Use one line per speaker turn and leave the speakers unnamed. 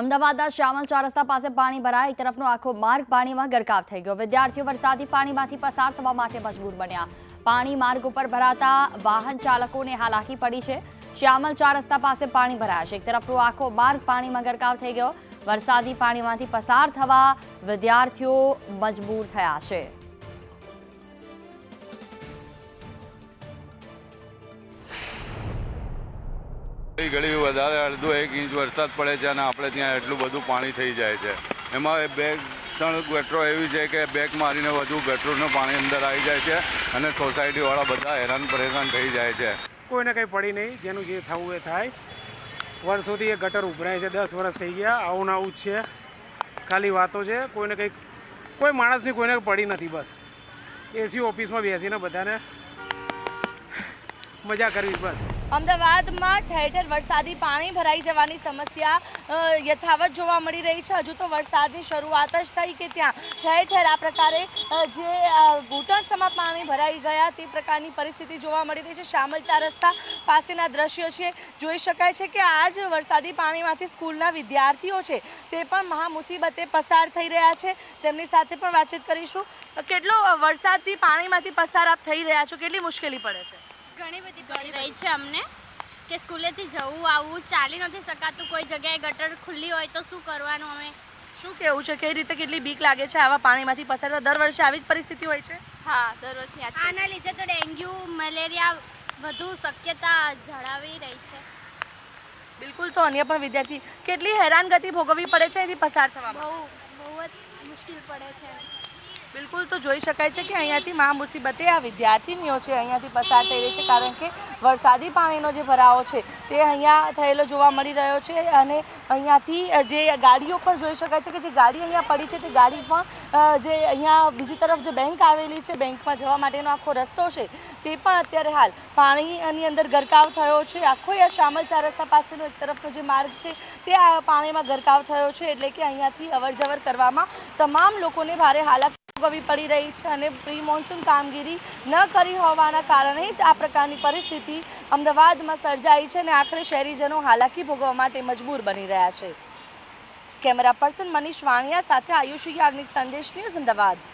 અમદાવાદના શ્યામલ ચાર રસ્તા પાસે પાણી ભરાય, એક તરફનો આખો માર્ગ પાણીમાં ગરકાવ થઈ ગયો. વિદ્યાર્થીઓ વરસાદી પાણીમાંથી પસાર થવા માટે મજબૂર બન્યા. પાણી માર્ગ ઉપર ભરાતા વાહન ચાલકોને હાલાકી પડી છે. શ્યામલ ચાર રસ્તા પાસે પાણી ભરાયા છે. એક તરફનો આખો માર્ગ પાણીમાં ગરકાવ થઈ ગયો. વરસાદી પાણીમાંથી પસાર થવા વિદ્યાર્થીઓ મજબૂર થયા છે.
એ ઘડી વધારે અડધો એક ઇંચ વરસાદ પડે છે અને આપણે ત્યાં એટલું બધું પાણી થઈ જાય છે. એમાં બે ત્રણ ગટરો એવી છે કે બેક મારીને વધુ ગટરોનું પાણી અંદર આવી જાય છે અને સોસાયટીવાળા બધા હેરાન પરેશાન થઈ જાય છે.
કોઈને કંઈ પડી નહીં, જેનું જે થવું એ થાય. વર્ષોથી એ ગટર ઉભરાય છે, દસ વર્ષ થઈ ગયા, આવું ને આવું જ છે. ખાલી વાતો છે, કોઈને કંઈક કોઈ માણસની કોઈને પડી નથી બસ. એસી ઓફિસમાં બેસીને બધાને મજા કરવી બસ.
અમદાવાદમાં ઠેર ઠેર વરસાદી પાણી ભરાઈ જવાની સમસ્યા યથાવત જોવા મળી રહી છે. હજુ તો વરસાદની શરૂઆત જ થઈ કે ત્યાં ઠેર ઠેર આ પ્રકારે જે ઘૂંટણસમાં પાણી ભરાઈ ગયા તે પ્રકારની પરિસ્થિતિ જોવા મળી રહી છે. શામલ ચાર રસ્તા પાસેના દ્રશ્યો છે. જોઈ શકાય છે કે આ જ વરસાદી પાણીમાંથી સ્કૂલના વિદ્યાર્થીઓ છે તે પણ મહામુસીબતે પસાર થઈ રહ્યા છે. તેમની સાથે પણ વાતચીત કરીશું. કેટલો વરસાદથી પાણીમાંથી પસાર આપ થઈ રહ્યા છો? કેટલી મુશ્કેલી પડે છે?
ઘણી બધી પડી રહી છે અમને કે સ્કૂલેથી જવું આવવું ચાલી નથી શકાતું. કોઈ જગ્યાએ ગટર ખુલ્લી હોય તો શું કરવાનું અમે?
શું કેવું છે? કઈ રીતે કેટલી બીક લાગે છે આવા પાણીમાંથી પસાર? દર વર્ષે આવી જ પરિસ્થિતિ હોય છે.
હા દર વર્ષની આના લીધે તો ડેન્ગ્યુ મલેરિયા વધુ શક્યતા જણાવી રહી છે.
બિલકુલ તો અન્ય પણ વિદ્યાર્થી કેટલી હેરાનગતિ ભોગવવી પડે છે એથી પસાર થવામાં?
બહુ બહુ જ મુશ્કેલ પડે છે.
બિલકુલ તો જોઈ શકાય છે કે અહીંયાથી મા મુસીબતે આ વિદ્યાર્થીનીઓ છે, અહીંયાથી પસાર થઈ રહી છે કારણ કે વરસાદી પાણીનો જે ભરાવો છે તે અહીંયા થયેલો જોવા મળી રહ્યો છે અને અહીંયાથી જે ગાડીઓ પણ જોઈ શકાય છે કે જે ગાડી અહીંયા પડી છે તે ગાડી પણ જે અહીંયા બીજી તરફ જે બેંક આવેલી છે, બેંકમાં જવા માટેનો આખો રસ્તો છે તે પણ અત્યારે હાલ પાણીની અંદર ગરકાવ થયો છે. આખો આ શામલ ચાર રસ્તા પાસેનો એક તરફનો જે માર્ગ છે તે પાણીમાં ગરકાવ થયો છે એટલે કે અહીંયાથી અવર કરવામાં તમામ લોકોને ભારે હાલાકી ભોગવવી પડી રહી છે અને પ્રી મોન્સૂન કામગીરી ન કરી હોવાના કારણે જ આ પ્રકારની પરિસ્થિતિ અમદાવાદમાં સર્જાઈ છે અને આખરે શહેરીજનો હાલાકી ભોગવવા માટે મજબૂર બની રહ્યા છે. કેમેરા પર્સન મનીષ વાણિયા સાથે આયુષ યાજ્ઞિક સંદેશ ન્યૂઝ અમદાવાદ.